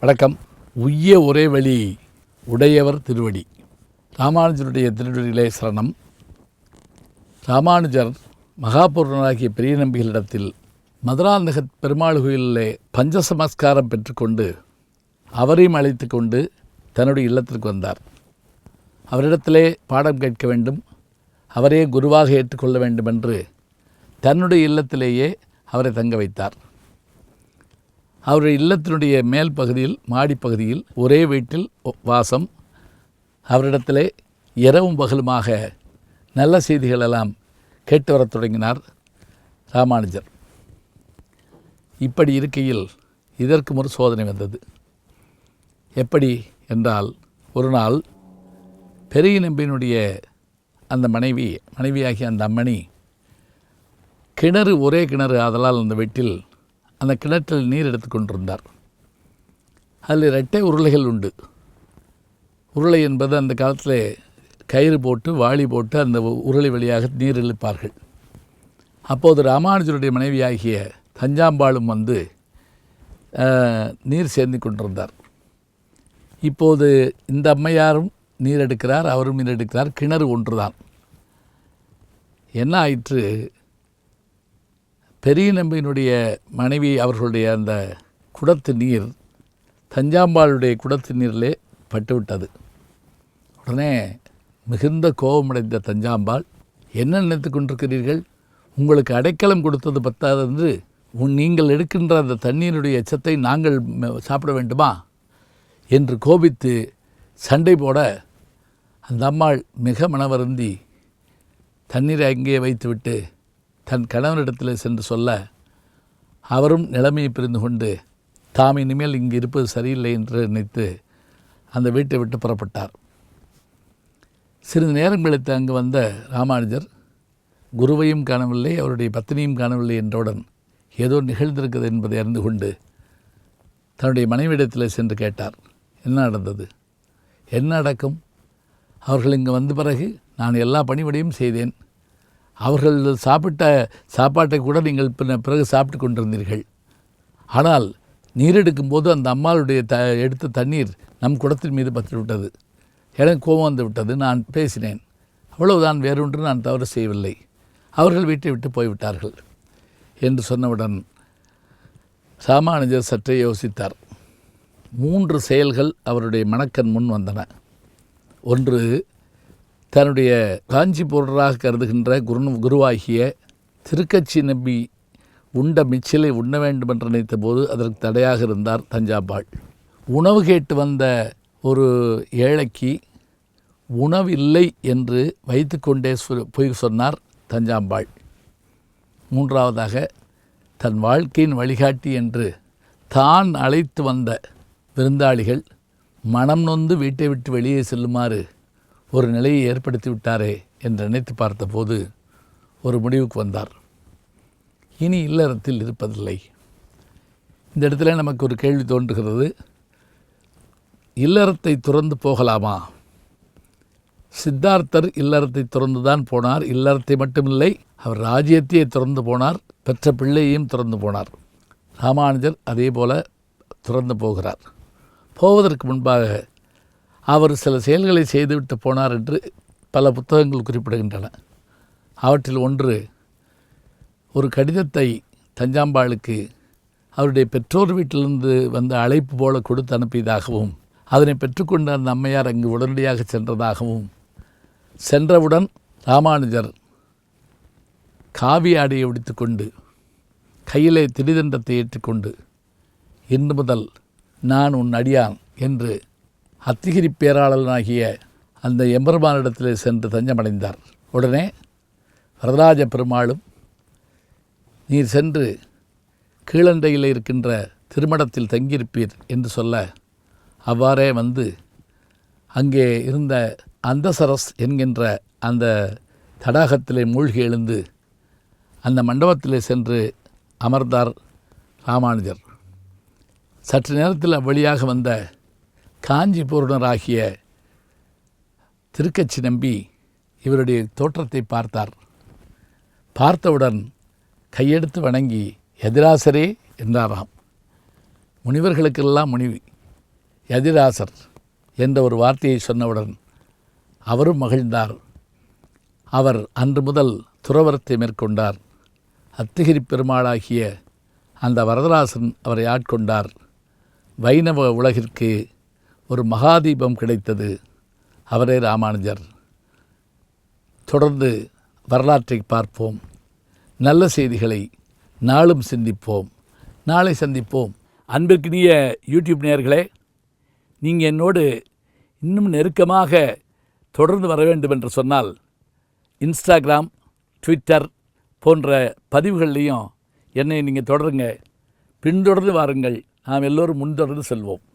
வணக்கம். உய்ய ஒரே வழி உடையவர் திருவடி. ராமானுஜருடைய திருவடிகளே சரணம். ராமானுஜர் மகாபூர்ணனாகிய பெரிய நம்பிகளிடத்தில் மதுராந்தகத் பெருமாள் கோயிலிலே பஞ்சசமஸ்காரம் பெற்றுக்கொண்டு அவரையும் அழைத்து கொண்டு தன்னுடைய இல்லத்திற்கு வந்தார். அவரிடத்திலே பாடம் கேட்க வேண்டும். அவரே குருவாக ஏற்றுக்கொள்ள வேண்டும் என்று தன்னுடைய இல்லத்திலேயே அவரை தங்க வைத்தார். அவருடைய இல்லத்தினுடைய மேல் பகுதியில் மாடிப்பகுதியில் ஒரே வீட்டில் வாசம். அவரிடத்திலே இரவும் பகலுமாக நல்ல செய்திகளெல்லாம் கேட்டு வரத் தொடங்கினார் ராமானுஜர். இப்படி இருக்கையில் இதற்கு ஒரு சோதனை வந்தது. எப்படி என்றால் ஒரு நாள் பெரிய நம்பியினுடைய அந்த மனைவி மனைவியாகிய அந்த அம்மணி கிணறு ஒரே கிணறு அதலால் அந்த வீட்டில் அந்த கிணற்றில் நீர் எடுத்து கொண்டிருந்தார். அதில் இரட்டை உருளைகள் உண்டு. உருளை என்பது அந்த காலத்தில் கயிறு போட்டு வாளி போட்டு அந்த உருளை வழியாக நீர் இழுப்பார்கள். அப்போது ராமானுஜருடைய மனைவியாகிய தஞ்சாம்பாளும் வந்து நீர் சேர்ந்து கொண்டிருந்தார். இப்போது இந்த அம்மையாரும் நீர் எடுக்கிறார் அவரும் நீர் எடுக்கிறார் கிணறு ஒன்றுதான். என்ன ஆயிற்று பெரிய நம்பியினுடைய மனைவி அவர்களுடைய அந்த குடத்து நீர் தஞ்சாம்பாளுடைய குடத்து நீரிலே பட்டுவிட்டது. உடனே மிகுந்த கோபமடைந்த தஞ்சாம்பாள் என்ன நினைத்து கொண்டிருக்கிறீர்கள்? உங்களுக்கு அடைக்கலம் கொடுத்தது பத்தாது என்று உன் நீங்கள் எடுக்கின்ற அந்த தண்ணீருடைய எச்சத்தை நாங்கள் சாப்பிட வேண்டுமா? என்று கோபித்து சண்டை போட அந்த அம்மாள் மிக மனவருந்தி தண்ணீரை அங்கேயே வைத்துவிட்டு தன் கணவனிடத்தில் சென்று சொல்ல அவரும் நிலைமையை புரிந்து கொண்டு தாம் இனிமேல் இங்கு இருப்பது சரியில்லை என்று நினைத்து அந்த வீட்டை விட்டு புறப்பட்டார். சிறிது நேரம் கழித்து அங்கு வந்த ராமானுஜர் குருவையும் காணவில்லை அவருடைய பத்தினியும் காணவில்லை என்றவுடன் ஏதோ நிகழ்ந்திருக்கிறது என்பதை அறிந்து கொண்டு தன்னுடைய மனைவியிடத்தில் சென்று கேட்டார். என்ன நடந்தது? என்ன நடக்கும் அவர்கள் இங்கு வந்த பிறகு நான் எல்லா பணிவிடையும் செய்தேன். அவர்கள் சாப்பிட்ட சாப்பாட்டை கூட நீங்கள் பின்ன- பிறகு சாப்பிட்டு கொண்டிருந்தீர்கள். ஆனால் நீர் எடுக்கும்போது அந்த அம்மாளுடைய த எடுத்த தண்ணீர் நம் குடத்தின் மீது பற்றி விட்டது எனக்கு கோபம் வந்து விட்டது. நான் பேசினேன். அவ்வளவுதான் வேறொன்று நான் தவறு செய்யவில்லை. அவர்கள் வீட்டை விட்டு போய்விட்டார்கள் என்று சொன்னவுடன் ராமானுஜர் சற்றே யோசித்தார். மூன்று செயல்கள் அவருடைய மணக்கன் முன் வந்தன. ஒன்று தன்னுடைய காஞ்சி பொருளாக கருதுகின்ற குரு குருவாகிய திருக்கட்சி நம்பி உண்ட மிச்சிலை உண்ண வேண்டும் என்று நினைத்த போது அதற்கு தடையாக இருந்தார் தஞ்சாம்பாள் உணவு கேட்டு வந்த ஒரு ஏழைக்கு உணவில்லை என்று வைத்துக்கொண்டே சொ- பொய் சொன்னார் தஞ்சாம்பாள் மூன்றாவதாக தன் வாழ்க்கையின் வழிகாட்டி என்று தான் அழைத்து வந்த விருந்தாளிகள் மனம் நொந்து வீட்டை விட்டு வெளியே செல்லுமாறு ஒரு நிலையை ஏற்படுத்தி விட்டாரே என்று நினைத்து பார்த்தபோது ஒரு முடிவுக்கு வந்தார். இனி இல்லறத்தில் இருப்பதில்லை. இந்த இடத்துல நமக்கு ஒரு கேள்வி தோன்றுகிறது. இல்லறத்தை துறந்து போகலாமா? சித்தார்த்தர் இல்லறத்தை துறந்து தான் போனார். இல்லறத்தை மட்டுமில்லை அவர் ராஜ்யத்தையே துறந்து போனார். பெற்ற பிள்ளையையும் துறந்து போனார். ராமானுஜர் அதே போல துறந்து போகிறார். போவதற்கு முன்பாக அவர் சில செயல்களை செய்துவிட்டு போனார் என்று பல புத்தகங்கள் குறிப்பிடுகின்றன. அவற்றில் ஒன்று ஒரு கடிதத்தை தஞ்சாம்பாளுக்கு அவருடைய பெற்றோர் வீட்டிலிருந்து வந்த அழைப்பு போல கொடுத்து அனுப்பியதாகவும் அதனை பெற்றுக்கொண்ட அந்த அம்மையார் அங்கு உடனடியாக சென்றதாகவும் சென்றவுடன் ராமானுஜர் காவி ஆடையை உடித்துக்கொண்டு கையிலே திரிதண்டத்தை ஏற்றுக்கொண்டு இன்று முதல் நான் உன் அடியான் என்று அத்திகிரி பேராளனாகிய அந்த எம்பெருமானிடத்தில் சென்று தஞ்சமடைந்தார். உடனே வரதராஜ பெருமாளும் நீர் சென்று கீழண்டையில் இருக்கின்ற திருமணத்தில் தங்கியிருப்பீர் என்று சொல்ல அவ்வாறே வந்து அங்கே இருந்த அந்தசரஸ் என்கின்ற அந்த தடாகத்திலே மூழ்கி எழுந்து அந்த மண்டபத்திலே சென்று அமர்ந்தார் ராமானுஜர். சற்று நேரத்தில் அவ்வழியாக வந்த காஞ்சி பூர்ணராகிய திருக்கச்சி நம்பி இவருடைய தோற்றத்தை பார்த்தார். பார்த்தவுடன் கையெடுத்து வணங்கி எதிராசரே என்றாராம். முனிவர்களுக்கெல்லாம் முனிவி எதிராசர் என்ற ஒரு வார்த்தையை சொன்னவுடன் அவரும் மகிழ்ந்தார். அவர் அன்று முதல் துறவரத்தை மேற்கொண்டார். அத்திகிரி பெருமாளாகிய அந்த வரதராசன் அவரை ஆட்கொண்டார். வைணவ உலகிற்கு ஒரு மகாதீபம் கிடைத்தது அவரே ராமானுஜர். தொடர்ந்து வரலாற்றை பார்ப்போம். நல்ல செய்திகளை நாளும் சிந்திப்போம். நாளை சந்திப்போம். அன்பிற்கினிய யூடியூப் நேயர்களே நீங்கள் என்னோடு இன்னும் நெருக்கமாக தொடர்ந்து வர வேண்டும் என்று சொன்னால் இன்ஸ்டாகிராம் ட்விட்டர் போன்ற பதிவுகள்லேயும் என்னை நீங்கள் தொடருங்க. பின்தொடர்ந்து வாருங்கள். நாம் எல்லோரும் முன்தொடர்ந்து செல்வோம்.